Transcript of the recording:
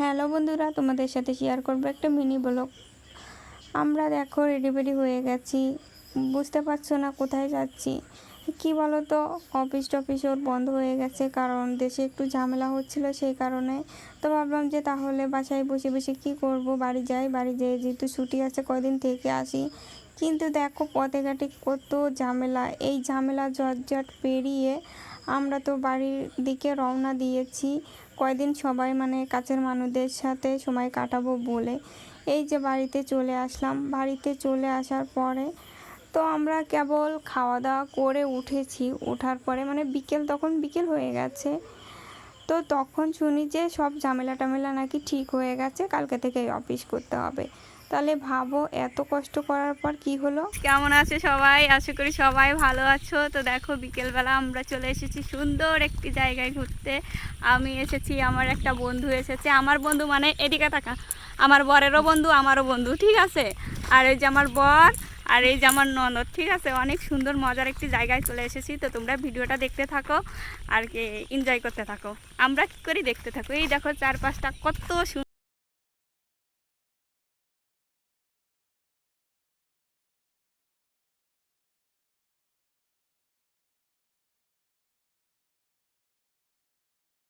Hello বন্ধুরা, তোমাদের সাথে শেয়ার করব একটা মিনি ব্লগ আমরা দেখো রেডি বেডি হয়ে গেছি। বুঝতে পারছ না কোথায় যাচ্ছি। কি বলো তো অফিস টফিস ওর বন্ধ হয়ে গেছে, কারণ দেশে একটু ঝামেলা হচ্ছিল সেই কারণে। তো ভাবলাম যে তাহলে বাসায় বসে বসে কি করব? বাড়ি যাই, বাড়ি যেয়ে যেহেতু ছুটি আছে, কদিন থেকে আসি। কিন্তু দেখো, পথে ঘাটে কত ঝামেলা। এই ঝামেলা ঝটঝট পেরিয়ে আমরা তো বাড়ির দিকে রওনা দিয়েছি। কয়দিন সবাই মানে কাছের মানুষদের সাথে সময় কাটাবো বলে এই যে বাড়িতে চলে আসলাম। বাড়িতে চলে আসার পরে তো আমরা কেবল খাওয়া দাওয়া করে উঠেছি। ওঠার পরে মানে বিকেল, তখন বিকেল হয়ে গেছে। তো তখন শুনি যে সব ঝামেলা টামেলা নাকি ঠিক হয়ে গেছে, কালকে থেকে অফিস করতে হবে। তাহলে ভাবো, এত কষ্ট করার পর কি হলো? কেমন আছে সবাই? আশা করি সবাই ভালো আছো। তো দেখো, বিকেলবেলা আমরা চলে এসেছি সুন্দর একটি জায়গায় ঘুরতে। আমি এসেছি, আমার একটা বন্ধু এসেছে। আমার বন্ধু মানে এদিকে থাকা। আমার বরেরও বন্ধু, আমারও বন্ধু, ঠিক আছে? আর এই যে আমার বর, আর এই যে আমার ননদ, ঠিক আছে? অনেক সুন্দর, মজার একটি জায়গায় চলে এসেছি। তো তোমরা ভিডিওটা দেখতে থাকো, আর কি এনজয় করতে থাকো। আমরা কি করি? দেখতে থাকো। এই দেখো, চারপাশটা কত সুন্দর